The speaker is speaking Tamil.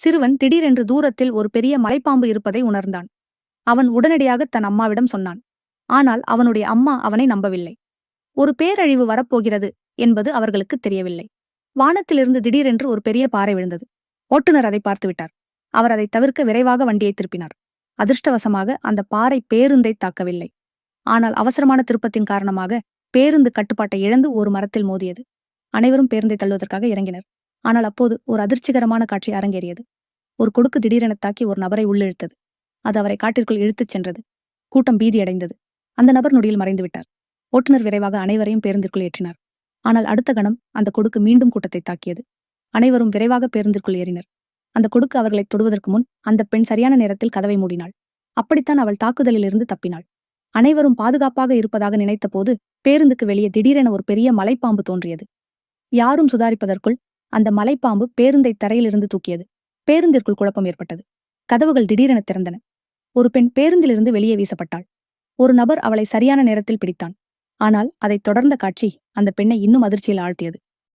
சிறுவன் திடீரென்று தூரத்தில் ஒரு பெரிய மலைப்பாம்பு இருப்பதை உணர்ந்தான். அவன் உடனடியாக தன் அம்மாவிடம் சொன்னான். ஆனால் அவனுடைய அம்மா அவனை நம்பவில்லை. ஒரு பேரழிவு வரப்போகிறது என்பது அவர்களுக்கு தெரியவில்லை. வானத்திலிருந்து திடீரென்று ஒரு பெரிய பாறை விழுந்தது. ஓட்டுநர் அதை பார்த்துவிட்டார். அவர் அதை தவிர்க்க விரைவாக வண்டியை திருப்பினார். அதிர்ஷ்டவசமாக அந்த பாறை பேருந்தை தாக்கவில்லை. ஆனால் அவசரமான திருப்பத்தின் காரணமாக பேருந்து கட்டுப்பாட்டை இழந்து ஒரு மரத்தில் மோதியது. அனைவரும் பேருந்தை தள்ளுவதற்காக இறங்கினர். ஆனால் அப்போது ஒரு அதிர்ச்சிகரமான காட்சி அரங்கேறியது. ஒரு கொடுக்கு திடீரென தாக்கி ஒரு நபரை உள்ளிழுத்தது. அது அவரை காட்டிற்குள் இழுத்துச் சென்றது. கூட்டம் பீதியடைந்தது அந்த நபர் நொடியில் மறைந்து விட்டார். ஓட்டுநர் விரைவாக அனைவரையும் பேருந்திற்குள் ஏற்றினார். ஆனால் அடுத்த கணம் அந்த கொடுக்கு மீண்டும் கூட்டத்தை தாக்கியது. அனைவரும் விரைவாக பேருந்திற்குள் ஏறினர். அந்த கொடுக்கு அவர்களை தொடுவதற்கு முன் அந்த பெண் சரியான நேரத்தில் கதவை மூடினாள். அப்படித்தான் அவள் தாக்குதலிலிருந்து தப்பினாள். அனைவரும் பாதுகாப்பாக இருப்பதாக நினைத்தபோது பேருந்துக்கு வெளியே திடீரென ஒரு பெரிய மலைப்பாம்பு தோன்றியது. யாரும் சுதாரிப்பதற்குள் அந்த மலைப்பாம்பு பேருந்தை தரையிலிருந்து தூக்கியது. பேருந்திற்குள் குழப்பம் ஏற்பட்டது. கதவுகள் திடீரென திறந்தன. ஒரு பெண் பேருந்திலிருந்து வெளியே வீசப்பட்டாள். ஒரு நபர் அவளை சரியான நேரத்தில் பிடித்தான். ஆனால் அதைத் தொடர்ந்த காட்சி அந்த பெண்ணை இன்னும் அதிர்ச்சியில் ஆழ்த்தியது.